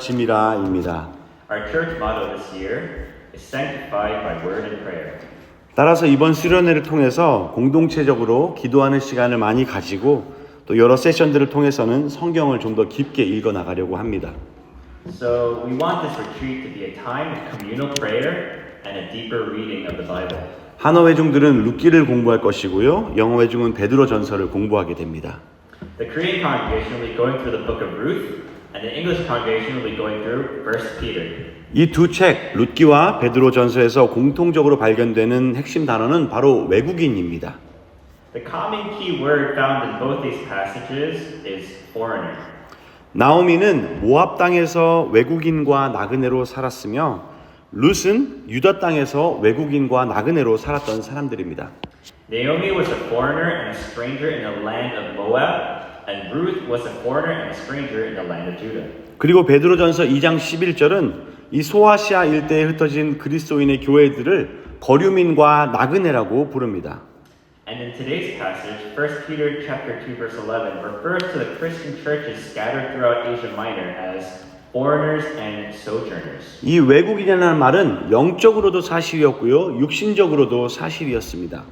짐이라입니다. Our church motto this year is sanctified by word and prayer. 따라서 이번 수련회를 통해서 공동체적으로 기도하는 시간을 많이 가지고 또 여러 세션들을 통해서는 성경을 좀 더 깊게 읽어 나가려고 합니다. So we want this retreat to be a time of communal prayer and a deeper reading of the Bible. 한어 회중들은 룻기를 공부할 것이고요. 영어 회중은 베드로 전서를 공부하게 됩니다. The Korean congregation will be going through the book of Ruth, and the English congregation will be going through 1 Peter. 이 두 책, 룻기와 베드로 전서에서 공통적으로 발견되는 핵심 단어는 바로 외국인입니다. The common key word found in both these passages is foreigner. 나오미는 모압 땅에서 외국인과 나그네로 살았으며 룻은 유다 땅에서 외국인과 나그네로 살았던 사람들입니다. Naomi was a foreigner and a stranger in the land of Moab, and Ruth was a foreigner and a stranger in the land of Judah. 그리고 베드로전서 2장 11절은 이 소아시아 일대에 흩어진 그리스도인의 교회들을 거류민과 나그네라고 부릅니다. And in today's passage, 1 Peter chapter 2 verse 11 refers to the Christian churches scattered throughout Asia Minor as foreigners and sojourners. 이 외국인이라는 말은 영적으로도 사실이었고요, 육신적으로도 사실이었습니다.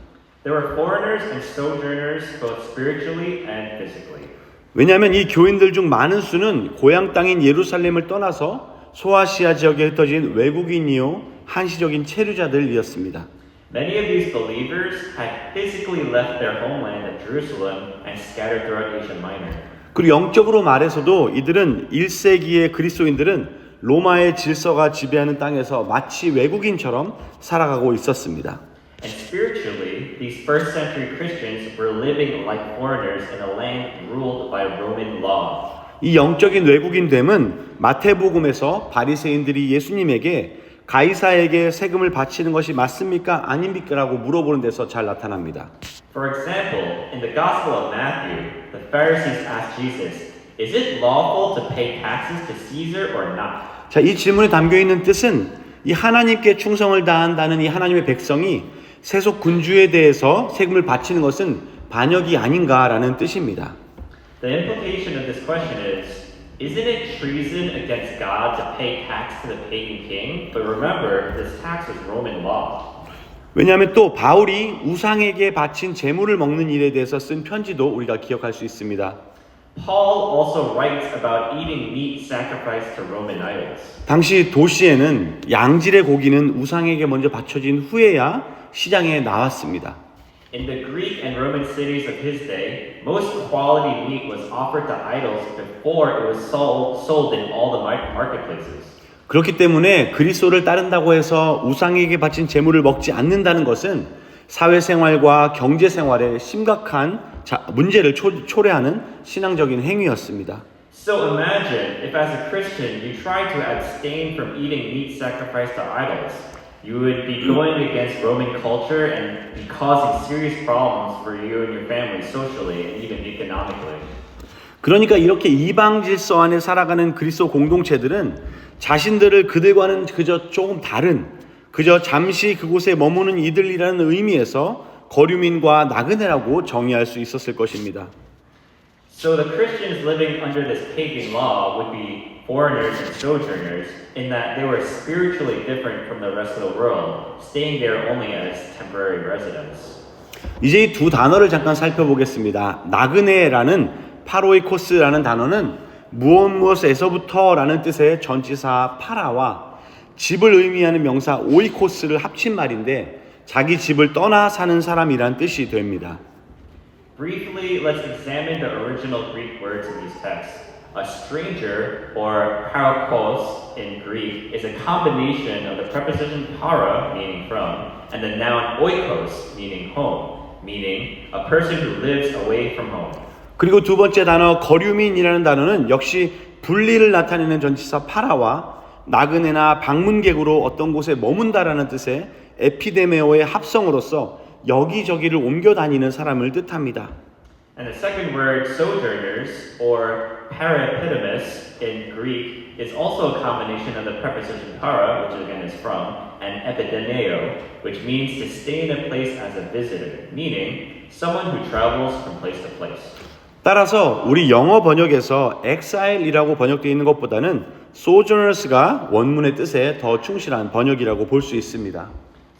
There were foreigners and sojourners both spiritually and physically. 왜냐하면 이 교인들 중 많은 수는 고향 땅인 예루살렘을 떠나서 소아시아 지역에 흩어진 외국인이요 한시적인 체류자들이었습니다. Many of these believers had physically left their homeland of Jerusalem and scattered throughout Asia Minor. 그리고 영적으로 말해서도 이들은 1세기의 그리스도인들은 로마의 질서가 지배하는 땅에서 마치 외국인처럼 살아가고 있었습니다. And spiritually, these first century Christians were living like foreigners in a land ruled by Roman law. 이 영적인 외국인됨은 마태복음에서 바리새인들이 예수님에게 가이사에게 세금을 바치는 것이 맞습니까? 아닙니까?라고 물어보는 데서 잘 나타납니다. For example, in the Gospel of Matthew, the Pharisees asked Jesus, Is it lawful to pay taxes to Caesar or not? 자, 이 질문에 담겨 있는 뜻은 이 하나님께 충성을 다한다는 이 하나님의 백성이 세속 군주에 대해서 세금을 바치는 것은 반역이 아닌가라는 뜻입니다. The implication of this question is Isn't it treason against God to pay tax to the pagan king? But remember, this tax was Roman law. 왜냐하면 또 바울이 우상에게 바친 재물을 먹는 일에 대해서 쓴 편지도 우리가 기억할 수 있습니다. Paul also writes about eating meat sacrificed to Roman idols. 당시 도시에는 양질의 고기는 우상에게 먼저 바쳐진 후에야 시장에 나왔습니다. In the Greek and Roman cities of his day, most quality meat was offered to idols before it was sold, sold in all the mar- marketplaces. 그렇기 때문에 그리스도를 따른다고 해서 우상에게 바친 재물을 먹지 않는다는 것은 사회생활과 경제생활에 심각한 자- 문제를 초, 초래하는 신앙적인 행위였습니다. So imagine if, as a Christian, you tried to abstain from eating meat sacrificed to idols. You would be going against Roman culture and be causing serious problems for you and your family socially and even economically. 그러니까 이렇게 이방 질서 안에 살아가는 그리스도 공동체들은 자신들을 그들과는 그저 조금 다른 그저 잠시 그곳에 머무는 이들이라는 의미에서 거류민과 나그네라고 정의할 수 있었을 것입니다. So the Christians living under this pagan law would be foreigners and sojourners in that they were spiritually different from the rest of the world, staying there only as temporary residents. 이제 이 두 단어를 잠깐 살펴보겠습니다. 나그네라는 파로이코스라는 단어는 무엇 무엇에서부터라는 뜻의 전치사 파라와 집을 의미하는 명사 오이코스를 합친 말인데 자기 집을 떠나 사는 사람이란 뜻이 됩니다. Briefly, let's examine the original Greek words in these texts. A stranger, or parakos in Greek, is a combination of the preposition para, meaning from, and the noun oikos, meaning home, meaning a person who lives away from home. 그리고 두 번째 단어 거류민이라는 단어는 역시 분리를 나타내는 전치사 파라와 나그네나 방문객으로 어떤 곳에 머문다라는 뜻의 에피데메오의 합성으로서 여기저기를 옮겨 다니는 사람을 뜻합니다. And the second word, sojourners, or parapitimus in Greek, is also a combination of the preposition para, which again is from, and epidemeo, which means to stay in a place as a visitor, meaning someone who travels from place to place. 따라서 우리 영어 번역에서 exile이라고 번역되어 있는 것보다는 sojourners가 원문의 뜻에 더 충실한 번역이라고 볼 수 있습니다.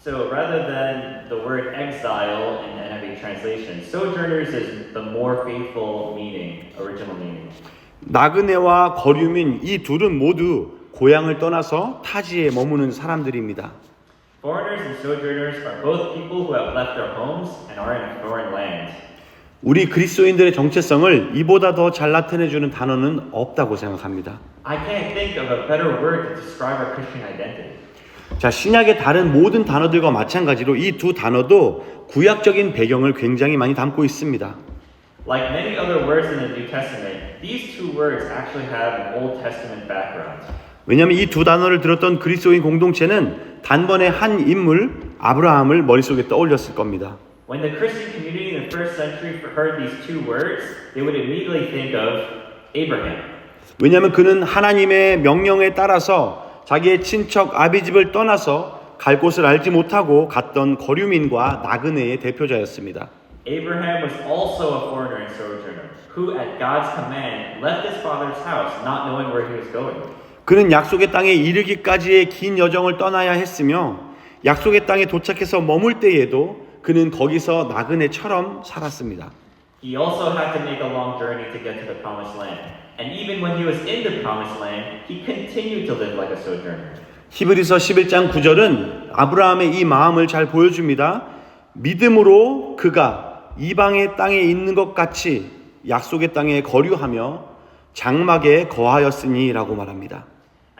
So rather than the word exile in the NIV translation, sojourners is the more faithful meaning, original meaning. 나그네와 거류민 이 둘은 모두 고향을 떠나서 타지에 머무는 사람들입니다. Foreigners and sojourners are both people who have left their homes and are in a foreign land. 우리 그리스도인들의 정체성을 이보다 더 잘 나타내 주는 단어는 없다고 생각합니다. I can't think of a better word to describe our Christian identity. 자, 신약의 다른 모든 단어들과 마찬가지로 이 두 단어도 구약적인 배경을 굉장히 많이 담고 있습니다. Like many other words in the New Testament, these two words actually have an Old Testament background. 왜냐하면 이 두 단어를 들었던 그리스도인 공동체는 단번에 한 인물 아브라함을 머릿속에 떠올렸을 겁니다. When the Christian community in first century heard these two words, they would immediately think of Abraham. 왜냐하면 그는 하나님의 명령에 따라서 자기의 친척 아비집을 떠나서 갈 곳을 알지 못하고 갔던 거류민과 나그네의 대표자였습니다. Abraham was also a foreigner and sojourner, who at God's command left his father's house, not knowing where he was going. 그는 약속의 땅에 이르기까지의 긴 여정을 떠나야 했으며 약속의 땅에 도착해서 머물 때에도 그는 거기서 나그네처럼 살았습니다. He also had to make a long journey to get to the promised land. And even when he was in the promised land, he continued to live like a sojourner. 히브리서 11장 9절은 아브라함의 이 마음을 잘 보여줍니다. 믿음으로 그가 이방의 땅에 있는 것 같이 약속의 땅에 거류하며 장막에 거하였으니라고 말합니다.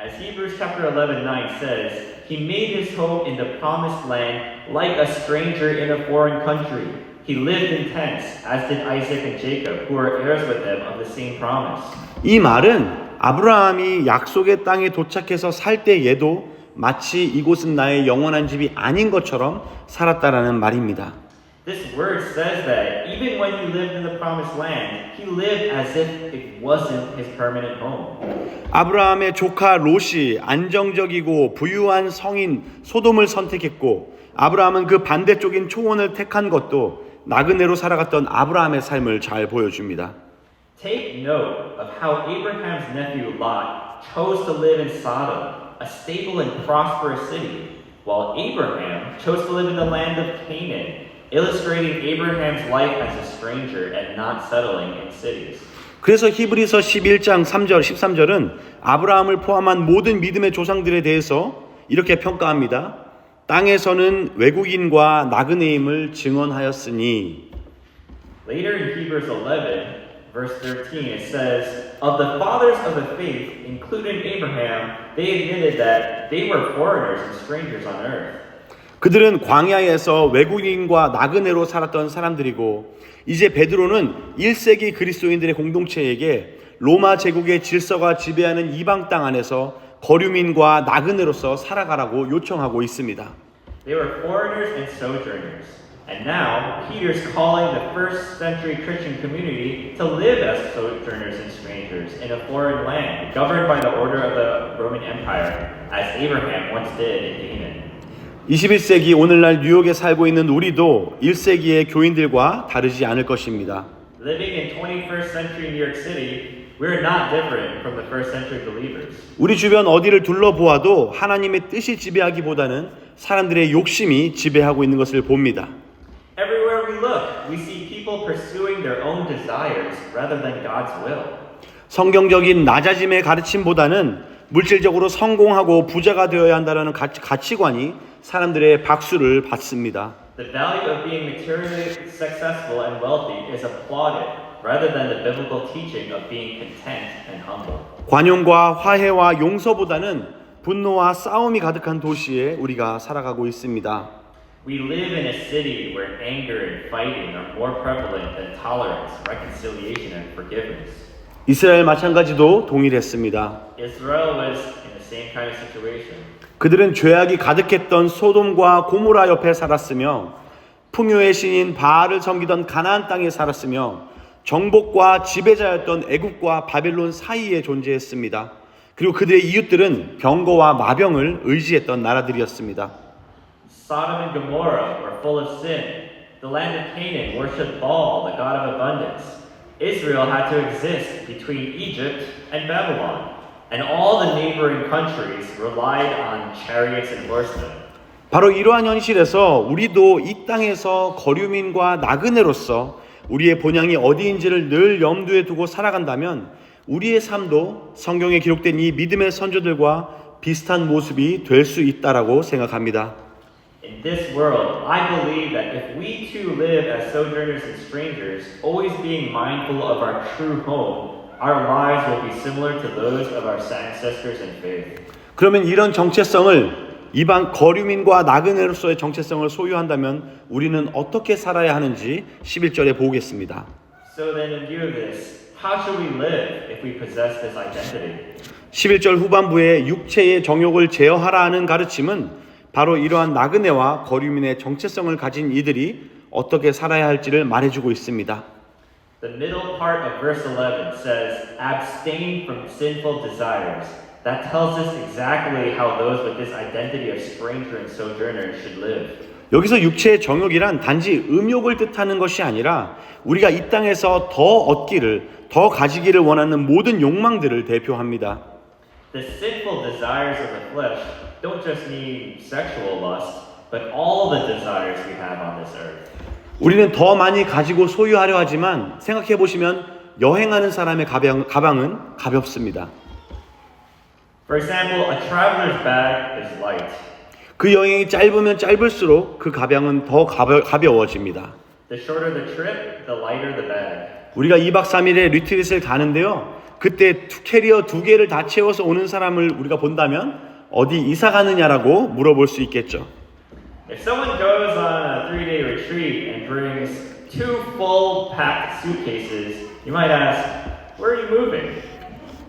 As Hebrews chapter 11, 9 says, he made his home in the promised land like a stranger in a foreign country. He lived in tents, as did Isaac and Jacob, who were heirs with him of the same promise. 이 말은 아브라함이 약속의 땅에 도착해서 살 때에도 마치 이곳은 나의 영원한 집이 아닌 것처럼 살았다라는 말입니다. This word says that even when he lived in the promised land, he lived as if it wasn't his permanent home. 아브라함의 조카 롯이 안정적이고 부유한 성인 소돔을 선택했고 아브라함은 그 반대쪽인 초원을 택한 것도 나그네로 살아갔던 아브라함의 삶을 잘 보여줍니다. Take note of how Abraham's nephew Lot chose to live in Sodom, a stable and prosperous city, while Abraham chose to live in the land of Canaan, illustrating Abraham's life as a stranger and not settling in cities. 그래서 히브리서 11장 3절 13절은 아브라함을 포함한 모든 믿음의 조상들에 대해서 이렇게 평가합니다. 땅에서는 외국인과 나그네임을 증언하였으니 Later in Hebrews 11, verse 13, it says, Of the fathers of the faith, including Abraham, they admitted that they were foreigners and strangers on earth. 그들은 광야에서 외국인과 나그네로 살았던 사람들이고 이제 베드로는 1세기 그리스도인들의 공동체에게 로마 제국의 질서가 지배하는 이방 땅 안에서 거류민과 나그네로서 살아가라고 요청하고 있습니다. They were foreigners and sojourners. And now, Peter's calling the first century Christian community to live as sojourners and strangers in a foreign land, governed by the order of the Roman Empire, as Abraham once did in Canaan. 21세기 오늘날 뉴욕에 살고 있는 우리도 1세기의 교인들과 다르지 않을 것입니다. Living in 21st century New York City, we're not different from the first century believers. 우리 주변 어디를 둘러보아도 하나님의 뜻이 지배하기보다는 사람들의 욕심이 지배하고 있는 것을 봅니다. Everywhere we look, we see people pursuing their own desires rather than God's will. 성경적인 낮아짐의 가르침보다는 물질적으로 성공하고 부자가 되어야 한다는 가치관이 사람들의 박수를 받습니다. The value of being materially successful and wealthy is applauded rather than the biblical teaching of being content and humble. 관용과 화해와 용서보다는 분노와 싸움이 가득한 도시에 우리가 살아가고 있습니다. We live in a city where anger and fighting are more prevalent than tolerance, reconciliation, and forgiveness. 이스라엘 마찬가지도 동일했습니다. Israel was in the same kind of situation. 그들은 죄악이 가득했던 소돔과 고모라 옆에 살았으며 풍요의 신인 바알을 섬기던 가나안 땅에 살았으며 정복과 지배자였던 애국과 바벨론 사이에 존재했습니다. 그리고 그들의 이웃들은 병거와 마병을 의지했던 나라들이었습니다. Sodom and Gomorrah were full of sin. The land of Canaan worshipped Baal, the god of abundance. Israel had to exist between Egypt and Babylon. and all the neighboring countries relied on chariots and horsemen. 바로 이러한 현실에서 우리도 이 땅에서 거류민과 나그네로서 우리의 본향이 어디인지를 늘 염두에 두고 살아간다면 우리의 삶도 성경에 기록된 이 믿음의 선조들과 비슷한 모습이 될 수 있다라고 생각합니다. In this world, I believe that if we too live as sojourners and strangers, always being mindful of our true home, our lives will be similar to those of our ancestors in faith. 그러면 이런 정체성을 이방 거류민과 나그네로서의 정체성을 소유한다면 우리는 어떻게 살아야 하는지 11절에 보겠습니다. So then, in view of this, how should we live if we possess this identity? 11절 후반부에 육체의 정욕을 제어하라 하는 가르침은 바로 이러한 나그네와 거류민의 정체성을 가진 이들이 어떻게 살아야 할지를 말해주고 있습니다. The middle part of verse 11 says, abstain from sinful desires. That tells us exactly how those with this identity of stranger and sojourner should live. 여기서 육체의 정욕이란 단지 음욕을 뜻하는 것이 아니라 우리가 이 땅에서 더 얻기를, 더 가지기를 원하는 모든 욕망들을 대표합니다. The sinful desires of the flesh don't just mean sexual lust, but all the desires we have on this earth. 우리는 더 많이 가지고 소유하려 하지만 생각해 보시면 여행하는 사람의 가방, 가방은 가볍습니다. For example, a traveler's bag is light. 그 여행이 짧으면 짧을수록 그 가방은 더 가벼, 가벼워집니다. The shorter the trip, the lighter the bag. 우리가 2박 3일에 리트릿을 가는데요. 그때 투- 캐리어 두 개를 다 채워서 오는 사람을 우리가 본다면 어디 이사 가느냐라고 물어볼 수 있겠죠. If someone goes on a three day retreat and brings two full packed suitcases, you might ask, Where are you moving?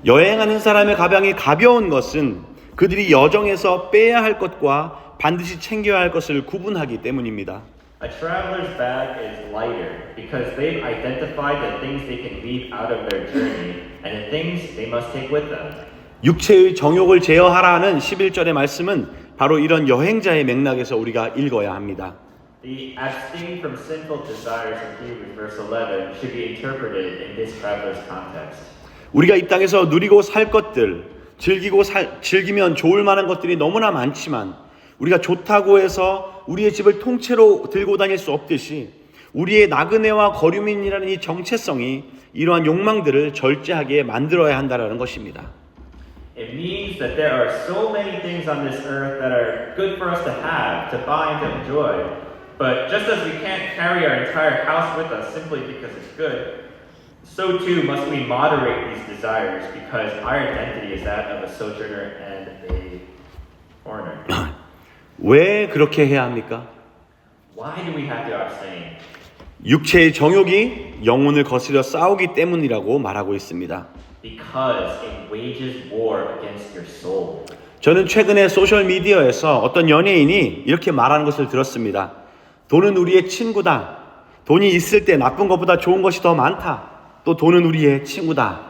여행하는 사람의 가방이 가벼운 것은 그들이 여정에서 빼야 할 것과 반드시 챙겨야 할 것을 구분하기 때문입니다. A traveler's bag is lighter because they've identified the things they can leave out of their journey and the things they must take with them. 육체의 정욕을 제어하라는 11절의 말씀은 바로 이런 여행자의 맥락에서 우리가 읽어야 합니다. The abstain from sinful desires in Hebrews verse 11 should be interpreted in this traveler's context. 우리가 이 땅에서 누리고 살 것들, 즐기고 살, 즐기면 좋을 만한 것들이 너무나 많지만 우리가 좋다고 해서 우리의 집을 통째로 들고 다닐 수 없듯이 우리의 나그네와 거류민이라는 이 정체성이 이러한 욕망들을 절제하게 만들어야 한다라는 것입니다. It means that there are so many things on this earth that are good for us to have, to buy, and to enjoy. But just as we can't carry our entire house with us simply because it's good, so too must we moderate these desires because our identity is that of a sojourner and a foreigner. 왜 그렇게 해야 합니까? Why do we have to abstain? 육체의 정욕이 영혼을 거스려 싸우기 때문이라고 말하고 있습니다. Because it wages war against your soul. 저는 최근에 소셜 미디어에서 어떤 연예인이 이렇게 말하는 것을 들었습니다. 돈은 우리의 친구다. 돈이 있을 때 나쁜 것보다 좋은 것이 더 많다. 또 돈은 우리의 친구다.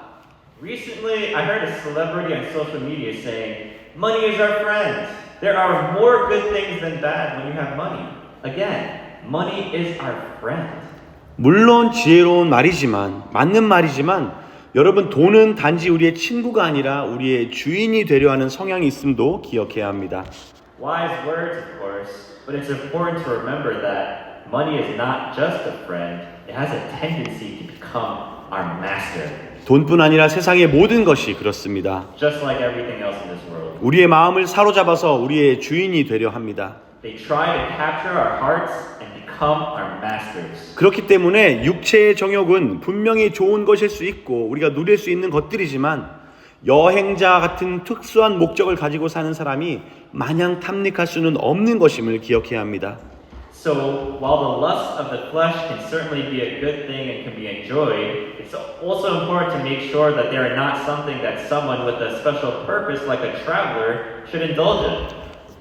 Recently, I heard a celebrity on social media saying, Money is our friend. There are more good things than bad when you have money. Again, money is our friend. 물론 지혜로운 말이지만 맞는 말이지만 여러분 돈은 단지 우리의 친구가 아니라 우리의 주인이 되려 하는 성향이 있음도 기억해야 합니다. Wise words, of course, but it's important to remember that money is not just a friend, it has a tendency to become our master, 돈뿐 아니라 세상의 모든 것이 그렇습니다. just like everything else in this world. 우리의 마음을 사로잡아서 우리의 주인이 되려 합니다. They try to capture our hearts and. 그렇기 때문에 육체의 정욕은 분명히 좋은 것일 수 있고 우리가 누릴 수 있는 것들이지만 여행자 같은 특수한 목적을 가지고 사는 사람이 마냥 탐닉할 수는 없는 것임을 기억해야 합니다. So, while the lust of the flesh can certainly be a good thing and can be enjoyed, it's also important to make sure that they are not something that someone with a special purpose, like a traveler, should indulge in.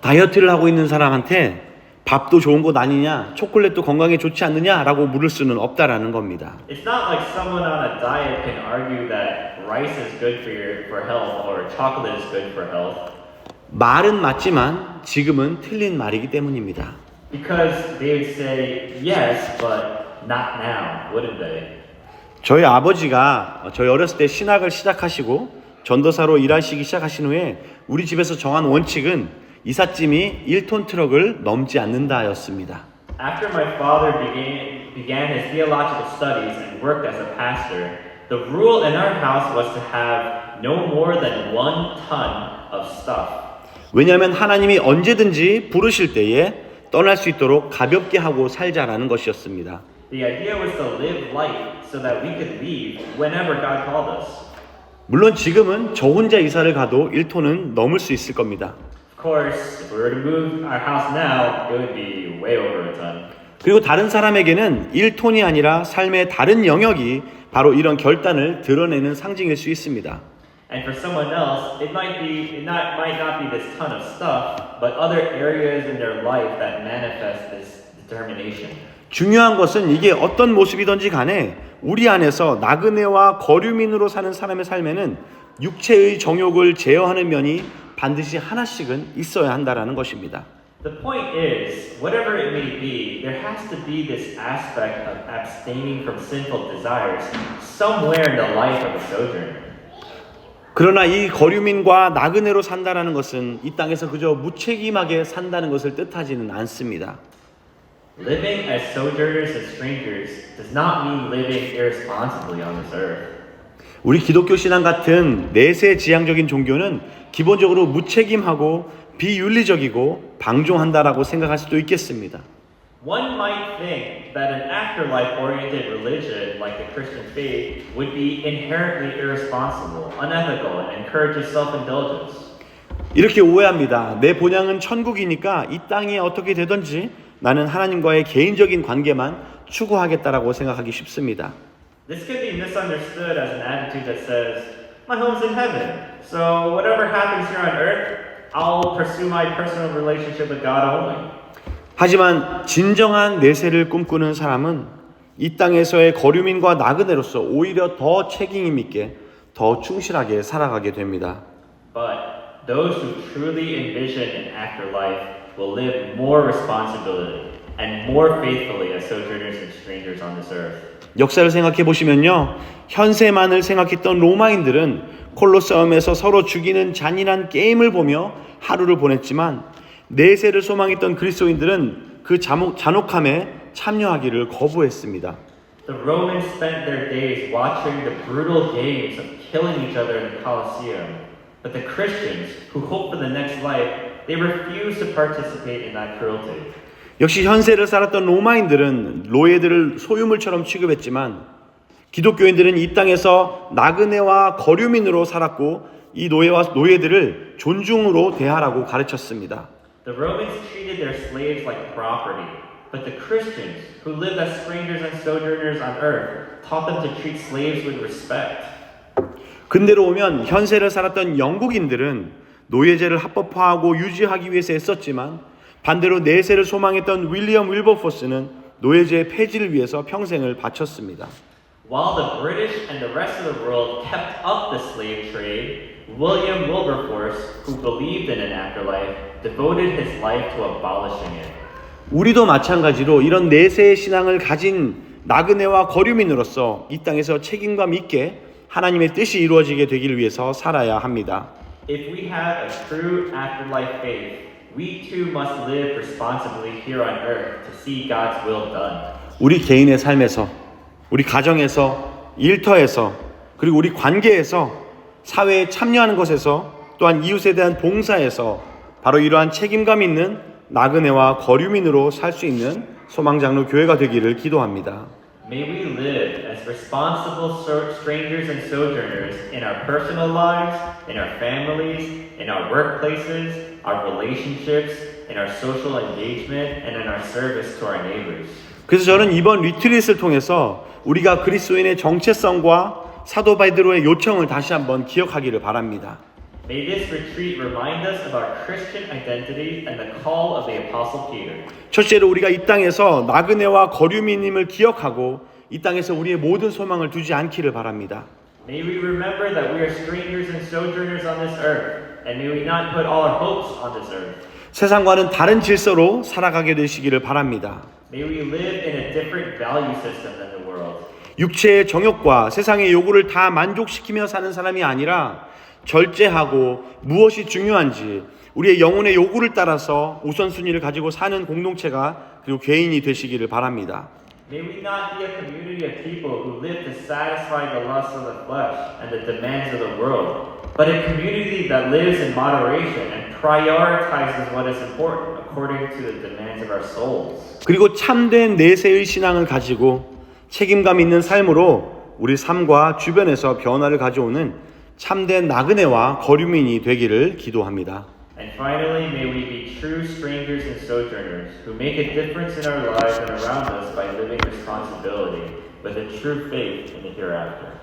다이어트를 하고 있는 사람한테 밥도 좋은 것 아니냐, 초콜릿도 건강에 좋지 않느냐라고 물을 수는 없다라는 겁니다. It's not like someone on a diet can argue that rice is good for your for health or chocolate is good for health 말은 맞지만 지금은 틀린 말이기 때문입니다. because they would say yes, but not now, wouldn't they? 저희 아버지가 저희 어렸을 때 신학을 시작하시고 전도사로 일하시기 시작하신 후에 우리 집에서 정한 원칙은 이삿짐이 1톤 트럭을 넘지 않는다였습니다. After my father began, began his theological studies and worked as a pastor, the rule in our house was to have no more than one ton of stuff. 왜냐하면 하나님이 언제든지 부르실 때에 떠날 수 있도록 가볍게 하고 살자라는 것이었습니다. The idea was to live life so that we could leave whenever God called us. 물론 지금은 저 혼자 이사를 가도 1톤은 넘을 수 있을 겁니다. Of course, if we were to move our house now, it would be way over a ton. 그리고 다른 사람에게는 1톤이 아니라 삶의 다른 영역이 바로 이런 결단을 드러내는 상징일 수 있습니다. And for someone else, it might be it not might not be this ton of stuff, but other areas in their life that manifest this determination. 중요한 것은 이게 어떤 모습이든지 간에 우리 안에서 나그네와 거류민으로 사는 사람의 삶에는 육체의 정욕을 제어하는 면이 반드시 하나씩은 있어야 한다라는 것입니다. The point is, whatever it may be, there has to be this aspect of abstaining from sinful desires somewhere in the life of a sojourner. 그러나 이 거류민과 나그네로 산다라는 것은 이 땅에서 그저 무책임하게 산다는 것을 뜻하지는 않습니다. Living as sojourners and strangers does not mean living irresponsibly on this earth. 우리 기독교 신앙 같은 내세 지향적인 종교는 기본적으로 무책임하고 비윤리적이고 방종한다라고 생각할 수도 있겠습니다. One might think that an afterlife oriented religion like the Christian faith would be inherently irresponsible, unethical, and encourages self indulgence. 이렇게 오해합니다. 내 본향은 천국이니까 이 땅이 어떻게 되든지 나는 하나님과의 개인적인 관계만 추구하겠다라고 생각하기 쉽습니다. This could be misunderstood as an attitude that says, My home's in heaven, so whatever happens here on earth, I'll pursue my personal relationship with God only. 하지만 진정한 내세를 꿈꾸는 사람은 이 땅에서의 거류민과 나그네로서 오히려 더 책임 있게 더 충실하게 살아가게 됩니다. But those who truly envision an afterlife will live more responsibility and more faithfully as sojourners and strangers on this earth. 역사를 생각해 보시면요. 현세만을 생각했던 로마인들은 콜로세움에서 서로 죽이는 잔인한 게임을 보며 하루를 보냈지만 내세를 소망했던 그리스도인들은 그 잔혹, 잔혹함에 참여하기를 거부했습니다. The Romans spent their days watching the brutal games of killing each other in the Colosseum. But the Christians, who hope for the next life, they refuse to participate in that cruelty. 역시 현세를 살았던 로마인들은 노예들을 소유물처럼 취급했지만 기독교인들은 이 땅에서 나그네와 거류민으로 살았고 이 노예와 노예들을 존중으로 대하라고 가르쳤습니다. The Romans treated their slaves like property, but the Christians, who lived as strangers and sojourners on earth, taught them to treat slaves with respect. 근대로 오면 현세를 살았던 영국인들은 노예제를 합법화하고 유지하기 위해서 애썼지만 반대로 내세를 소망했던 윌리엄 윌버포스는 노예제 폐지를 위해서 평생을 바쳤습니다. While the British and the rest of the world kept up the slave trade, William Wilberforce, who believed in an afterlife, devoted his life to abolishing it. 우리도 마찬가지로 이런 내세의 신앙을 가진 나그네와 거류민으로서 이 땅에서 책임감 있게 하나님의 뜻이 이루어지게 되기를 위해서 살아야 합니다. If we have a true afterlife faith, 우리 개인의 삶에서, 우리 가정에서, 일터에서, 그리고 우리 관계에서, 사회에 참여하는 것에서, 또한 이웃에 대한 봉사에서 바로 이러한 책임감 있는 나그네와 거류민으로 살 수 있는 소망장로 교회가 되기를 기도합니다. May we live as responsible strangers and sojourners in our personal lives, in our families, in our workplaces, our relationships, in our social engagement, and in our service to our neighbors. 그래서 저는 이번 리트릿을 통해서 우리가 그리스도인의 정체성과 사도 바이드로의 요청을 다시 한번 기억하기를 바랍니다. May this retreat remind us of our Christian identity and the call of the Apostle Peter. 첫째로 우리가 이 땅에서 나그네와 거류민임을 기억하고 이 땅에서 우리의 모든 소망을 두지 않기를 바랍니다. May we remember that we are strangers and sojourners on this earth, and may we not put all our hopes on this earth. 세상과는 다른 질서로 살아가게 되시기를 바랍니다. May we live in a different value system than the world. 육체의 정욕과 세상의 요구를 다 만족시키며 사는 사람이 아니라 절제하고 무엇이 중요한지 우리의 영혼의 요구를 따라서 우선순위를 가지고 사는 공동체가 그리고 개인이 되시기를 바랍니다. May we not be a community of people who live to satisfy the lusts of the flesh and the demands of the world, but a community that lives in moderation and prioritizes what is important according to the demands of our souls. 그리고 참된 내세의 신앙을 가지고 책임감 있는 삶으로 우리 삶과 주변에서 변화를 가져오는 참된 나그네와 거류민이 되기를 기도합니다. And finally, may we be true strangers and sojourners who make a difference in our lives and around us by living responsibility with a true faith in the hereafter.